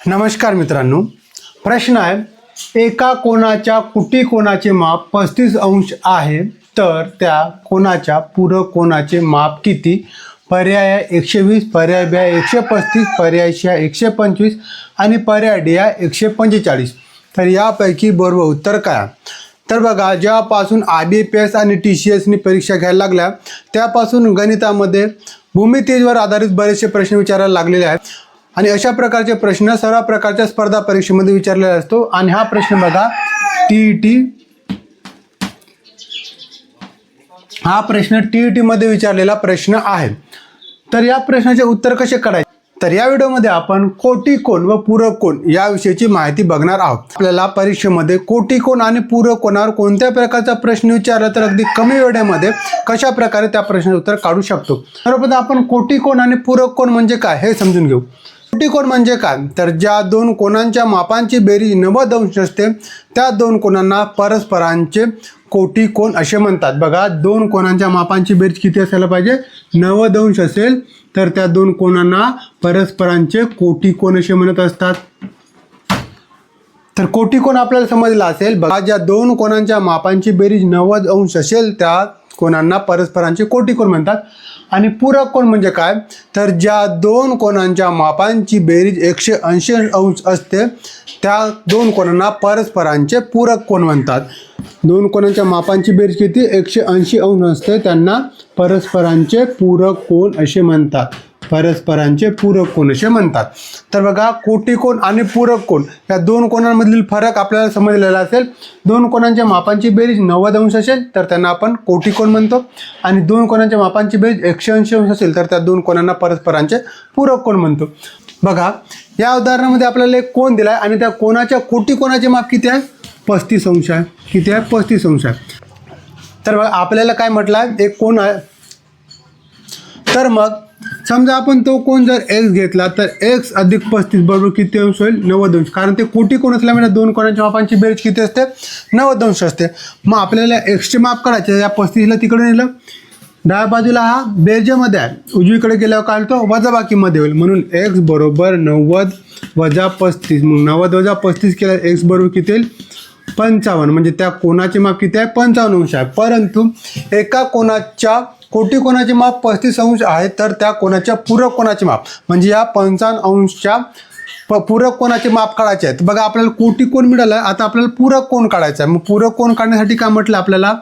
नमस्कार मित्रांनो. प्रश्न आहे एका कोणाच्या कुटी कोणाचे माप पस्तीस अंश आहे तर त्या कोणाच्या पूरक कोणाचे माप किती? पर्याय एकशे वीस पर्याय ब्या एकशे पस्तीस पर्याय सी एकशे पंचवीस आणि पर्याय डी या एकशे पंचेचाळीस. तर यापैकी बरोबर उत्तर काय? तर बघा जेव्हापासून आय बी पी एस आणि टी सी एसनी परीक्षा घ्यायला लागल्या त्यापासून गणितामध्ये भूमितेजवर आधारित बरेचसे प्रश्न विचारायला लागलेले आहेत. आणि अशा प्रकारचे प्रश्न सर्व प्रकारच्या स्पर्धा परीक्षेमध्ये विचारलेला असतो. आणि हा प्रश्न बघा टी टी हा प्रश्न टी टी मध्ये विचारलेला प्रश्न आहे. तर या प्रश्नाचे उत्तर कसे काढायचे? तर या व्हिडिओमध्ये आपण कोटी कोण व पूरक कोण याविषयीची माहिती बघणार आहोत. आपल्याला परीक्षेमध्ये कोटी कोण आणि पूरक कोणावर कोणत्या प्रकारचा प्रश्न विचारला तर अगदी कमी वेळेमध्ये कशा प्रकारे त्या प्रश्नाचे उत्तर काढू शकतो? सर्वप्रथम आपण कोटी कोण आणि पूरक कोण म्हणजे काय हे समजून घेऊ. कोटी कोण म्हणजे काय? तर ज्या दोन कोणांच्या मापांची बेरीज नव्वद अंश असते त्या दोन कोणांना परस्परांचे कोटी कोण असे म्हणतात. बघा दोन कोणांच्या मापांची बेरीज किती असायला पाहिजे? नव्वद अंश असेल तर त्या दोन कोणांना परस्परांचे कोटी कोण असे म्हणत असतात. तर कोटी कोण आपल्याला समजला असेल बघा ज्या दोन कोणांच्या मापांची बेरीज नव्वद अंश असेल त्या कोणांना परस्परांचे कोटी कोण म्हणतात? आणि पूरक कोण म्हणजे काय? तर ज्या दोन कोणांच्या मापांची बेरीज एकशे ऐंशी अंश असते त्या दोन कोणांना परस्परांचे पूरक कोण म्हणतात? दोन कोणांच्या मापांची बेरीज किती? एकशे ऐंशी अंश असते त्यांना परस्परांचे पूरक कोण असे म्हणतात? परस्परांचे पूरक कोण असे म्हणतात. तर बघा कोटी कोण आणि पूरक कोण या दोन कोणांमधील फरक आपल्याला समजलेला असेल. दोन कोणांच्या मापांची बेरीज नव्वद अंश असेल तर त्यांना आपण कोटी कोण म्हणतो. आणि दोन कोणांच्या मापांची बेरीज एकशे ऐंशी अंश असेल तर त्या दोन कोणांना परस्परांचे पूरक कोण म्हणतो. बघा या उदाहरणामध्ये आपल्याला एक कोण दिला आहे आणि त्या कोणाच्या कोटी कोणाचे माप किती आहे? पस्तीस अंश आहे. किती आहे? पस्तीस अंश आहे. तर बघा आपल्याला काय म्हटलं आहे? एक कोण आहे. तर मग समजा आपण तो कोण जर एक्स घेतला तर एक्स अधिक पस्तीस बरोबर किती अंश होईल? नव्वद अंश. कारण ते कोटी कोण असल्यामुळे दोन कोणाच्या मापांची बेरीज किती असते? नव्वद अंश असते. मग आपल्याला एक्सचे माप काढायचे या पस्तीसला तिकडे नेलं. डाव्या बाजूला हा बेरजेमध्ये आहे. उजवीकडे गेल्यावर काय होतो? वजाबाकीमध्ये होईल. म्हणून एक्स बरोबर नव्वद वजा पस्तीस. मग नव्वद वजा पस्तीस केलं एक्स बरोबर किती येईल? पंचावन्न. म्हणजे त्या कोणाचे माप किती आहे? पंचावन्न अंश आहे. परंतु एका कोणाच्या कोटी कोणाचे माप पस्तीस अंश आहे तर त्या कोणाच्या पूरक कोणाचे माप? म्हणजे या पंचावन्न अंशच्या प पूरक कोणाचे माप काढायचे आहेत? बघा आपल्याला कोटी कोण मिळालं आता आपल्याला पूरक कोण काढायचं आहे? मग पूरक कोण काढण्यासाठी काय म्हटलं आपल्याला?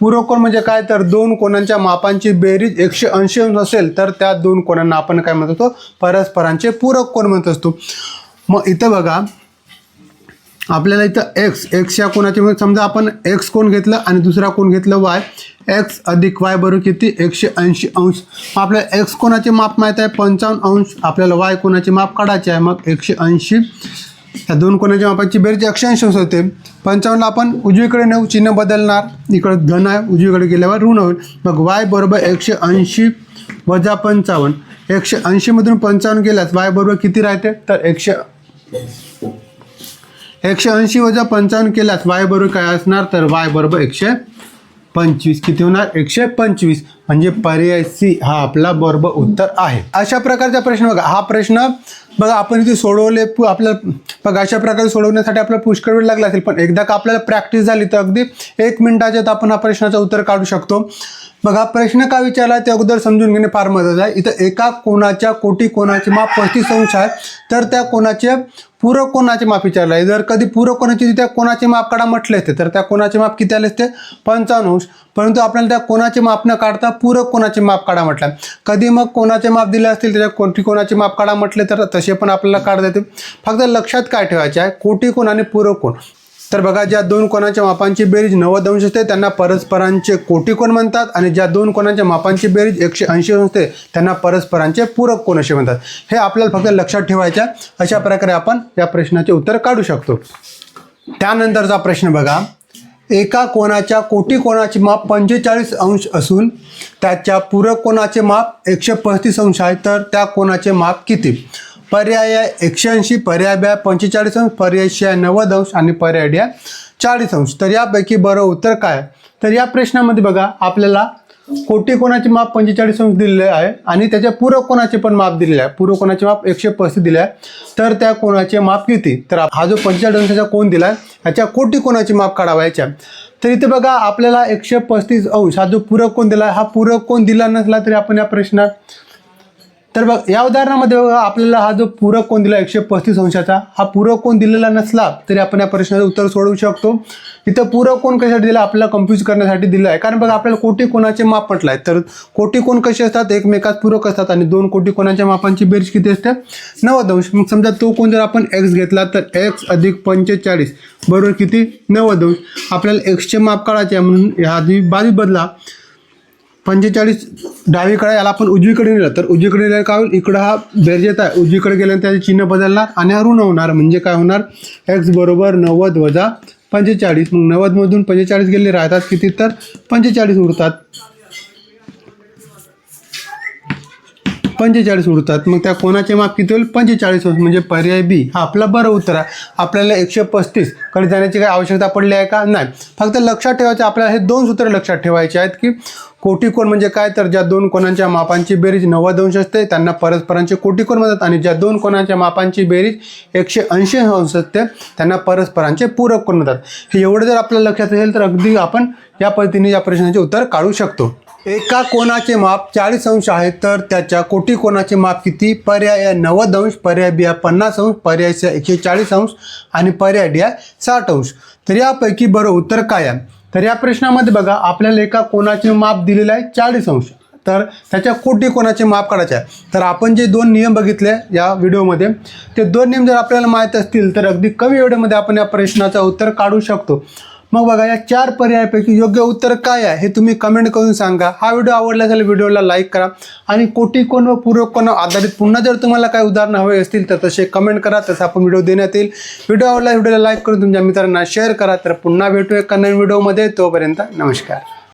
पूरक कोण म्हणजे काय? तर दोन कोणांच्या मापांची बेरीज एकशे ऐंशी अंश असेल तर त्या दोन कोणांना आपण काय म्हणत असतो परस्परांचे पूरक कोण म्हणत असतो? मग इथं बघा आपल्याला इथं एक्स एक्स या कोणाचे म्हणजे समजा आपण एक्स कोण घेतलं आणि दुसरा कोण घेतलं वाय एक्स अधिक वाय बरोबर किती? एकशे ऐंशी अंश. मग आपल्याला एक्स कोणाचे माप माहीत आहे? पंचावन्न अंश. आपल्याला वाय कोणाचे माप काढायचे आहे? मग एकशे ऐंशी. या दोन कोणाच्या मापाची बेरीज एकशे ऐंशी अंश होते. पंचावन्नला आपण उजवीकडे नेऊ चिन्ह बदलणार. इकडे धन आहे उजवीकडे गेल्यावर ऋण होईल. मग वाय बरोबर एकशे ऐंशी वजा पंचावन्न. एकशे ऐंशीमधून पंचावन्न गेल्यास वाय बरोबर किती राहते? तर एकशे एकशे ऐंशी वजा पंचावन्न केल्यास वाय बरोबर काय असणार? तर वाय बरोबर एकशे पंचवीस. किती होणार? एकशे पंचवीस. म्हणजे पर्याय सी हा आपला बरोबर उत्तर आहे. अशा प्रकारचा प्रश्न बघा. हा प्रश्न बघा आपण इथे सोडवले पु- आपल्याला बघा अशा प्रकारे सोडवण्यासाठी आपला पुष्कळ वेळ लागला असेल पण एकदा का आपल्याला प्रॅक्टिस झाली तर अगदी एक मिनिटाच्यात आपण हा प्रश्नाचं उत्तर काढू शकतो. बघा प्रश्न का विचारला ते अगोदर समजून घेणे फार महत्त्वाचं आहे. इथं एका कोणाच्या कोटी कोणाची माप पस्तीस अंश आहे तर त्या कोणाचे पूरक कोणाचे माप विचारलं आहे जर कधी पूरक कोणाची त्या कोणाचे माप काढा म्हटले असते. तर त्या कोणाचे माप किती आले असते? पंचावन्न अंश. परंतु आपल्याला त्या कोणाचे माप न काढता पूरक कोणाचे माप काढा म्हटलं. कधी मग कोणाचे माप दिले असतील त्याच्या कोणती कोणाचे माप काढा म्हटले तर तसे पण आपल्याला काढता येते. फक्त लक्षात काय ठेवायचे आहे? कोटी कोण आणि पूरक कोण? तर बघा ज्या दोन कोणाच्या मापांची बेरीज नव्वद अंश असते त्यांना परस्परांचे कोटी कोण म्हणतात? आणि ज्या दोन कोणाच्या मापांची बेरीज एकशे ऐंशी अंश असते त्यांना परस्परांचे पूरक कोण असे म्हणतात? हे आपल्याला फक्त लक्षात ठेवायच्या अशा प्रकारे आपण या प्रश्नाचे उत्तर काढू शकतो. त्यानंतरचा प्रश्न बघा. एका कोणाच्या कोटी कोणाचे माप पंचेचाळीस अंश असून त्याच्या पूरक कोणाचे माप एकशे पस्तीस अंश आहे तर त्या कोणाचे माप किती? पर्याय एकशेऐंशी एकशे ऐंशी पर्याय ब्या पंचेचाळीस अंश पर्याय शिया आहे नव्वद अंश आणि पर्याय डी आहे चाळीस अंश. तर यापैकी बरं उत्तर काय तर या प्रश्नामध्ये बघा आपल्याला कोटी कोणाचे माप पंचेचाळीस अंश दिलेले आहे आणि त्याच्या पूरक कोणाचे पण माप दिलेले आहे. पूरक कोणाचे माप एकशे पस्तीस दिले आहे. तर त्या कोणाचे माप किती? तर हा जो पंचेचाळीस अंशाचा कोण दिला आहे ह्याच्या कोटी कोणाचे माप काढावायच्या तर इथे बघा आपल्याला एकशे पस्तीस अंश हा जो पूरक कोण दिला आहे हा पूरक कोण दिला नसला तरी आपण या प्रश्नात तर बघ या उदाहरणामध्ये बघा आपल्याला हा जो पूरक कोण दिला एकशे पस्तीस अंशाचा हा पूरक कोण दिलेला नसला तरी आपण या प्रश्नाचं उत्तर सोडवू शकतो. इथं पूरक कोण कशासाठी दिला आपल्याला कन्फ्यूज करण्यासाठी दिलं आहे. कारण बघा आपल्याला कोटी कोणाचे माप म्हटलं आहे तर कोटी कोण कसे असतात? एकमेकात पूरक असतात आणि दोन कोटी कोणाच्या मापांची बेरीज किती असते? नव्वद अंश. मग समजा तो कोण जर आपण एक्स घेतला तर एक्स अधिक पंचेचाळीस बरोबर किती? नव्वद अंश. आपल्याला एक्सचे माप काढायचे आहे म्हणून ह्या आधी बाजू बदला. पंचेचाळीस डावीकडे याला आपण उजवीकडे नेलं तर उजवीकडे नेलं काय होईल? इकडं हा बेरजेत आहे. उजवीकडे गेल्यानंतर त्याचे चिन्ह बदलणार आणि ऋण होणार. म्हणजे काय होणार? एक्स बरोबर नव्वद वजा पंचेचाळीस. मग नव्वदमधून पंचेचाळीस गेले राहतात किती? तर पंचेचाळीस उरतात. पंचेचाळीस उरतात मग त्या कोणाचे माप किती होईल? पंचेचाळीस होईल. म्हणजे पर्याय बी हा आपला बरं उत्तर आहे. आपल्याला एकशे पस्तीस. कडे जाण्याची काही आवश्यकता पडली आहे का? नाही. फक्त लक्षात ठेवायचं आपल्याला हे दोन सूत्र लक्षात ठेवायचे आहेत की कोटी कोण म्हणजे काय? तर ज्या दोन कोणांच्या मापांची बेरीज नव्वद अंश असते त्यांना परस्परांचे कोटी कोण म्हणतात आणि ज्या दोन कोणांच्या मापांची बेरीज एकशे ऐंशी अंश असते त्यांना परस्परांचे पूरक कोण म्हणतात? हे एवढं जर आपल्याला लक्षात असेल तर अगदी आपण या पद्धतीने या प्रश्नाचे उत्तर काढू शकतो. एका कोणाचे माप चाळीस अंश आहे तर त्याच्या कोटी कोणाचे माप किती? पर्याय नव्वद अंश पर्याय बिया पन्नास अंश पर्याय सी एकशे चाळीस अंश आणि पर्याय डिया साठ अंश. तर यापैकी बरं उत्तर काय आहे? तर या प्रश्नामध्ये बघा आपल्याला एका कोणाचे माप दिलेलं आहे चाळीस अंश. तर त्याच्या कोटी कोणाचे माप काढायचे आहे? तर आपण जे दोन नियम बघितले या व्हिडिओमध्ये ते दोन नियम जर आपल्याला माहीत असतील तर अगदी कमी वेळेमध्ये आपण या प्रश्नाचं उत्तर काढू शकतो. मग बघा या चार पर्यायापैकी योग्य उत्तर काय आहे हे तुम्ही कमेंट करून सांगा. हा व्हिडिओ आवडला असेल व्हिडिओला लाईक करा. आणि कोटी कोण व पूरक कोण आधारित पुन्हा जर तुम्हाला काही उदाहरणं हवे असतील तर तसे कमेंट करा. तसं आपण व्हिडिओ देण्यात येईल. व्हिडिओ आवडला व्हिडिओला लाईक करून तुमच्या मित्रांना शेअर करा. तर पुन्हा भेटू एका नवीन व्हिडिओमध्ये तोपर्यंत नमस्कार.